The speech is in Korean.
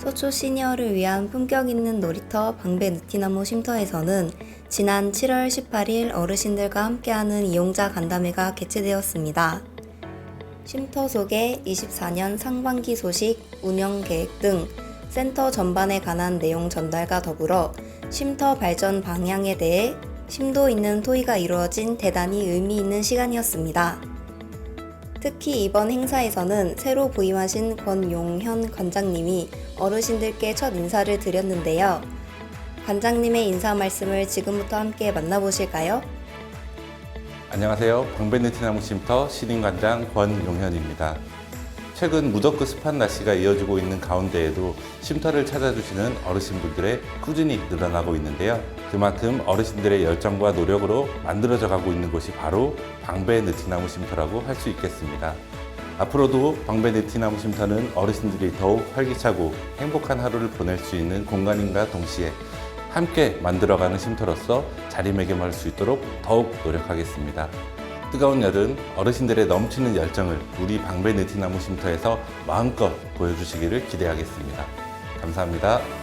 소초 시니어를 위한 품격 있는 놀이터 방배 느티나무 쉼터에서는 지난 7월 18일 어르신들과 함께하는 이용자 간담회가 개최되었습니다. 쉼터 속에 24년 상반기 소식, 운영 계획 등 센터 전반에 관한 내용 전달과 더불어 쉼터 발전 방향에 대해 심도 있는 토의가 이루어진 대단히 의미 있는 시간이었습니다. 특히 이번 행사에서는 새로 부임하신 권용현 관장님이 어르신들께 첫 인사를 드렸는데요. 관장님의 인사 말씀을 지금부터 함께 만나보실까요? 안녕하세요. 방배네티나무 쉼터 신임관장 권용현입니다. 최근 무덥고 습한 날씨가 이어지고 있는 가운데에도 쉼터를 찾아주시는 어르신분들의 꾸준히 늘어나고 있는데요. 그만큼 어르신들의 열정과 노력으로 만들어져 가고 있는 곳이 바로 방배네티나무 쉼터라고 할 수 있겠습니다. 앞으로도 방배네티나무 쉼터는 어르신들이 더욱 활기차고 행복한 하루를 보낼 수 있는 공간인가 동시에 함께 만들어가는 쉼터로서 자리매김할 수 있도록 더욱 노력하겠습니다. 뜨거운 여름 어르신들의 넘치는 열정을 우리 방배 느티나무 쉼터에서 마음껏 보여주시기를 기대하겠습니다. 감사합니다.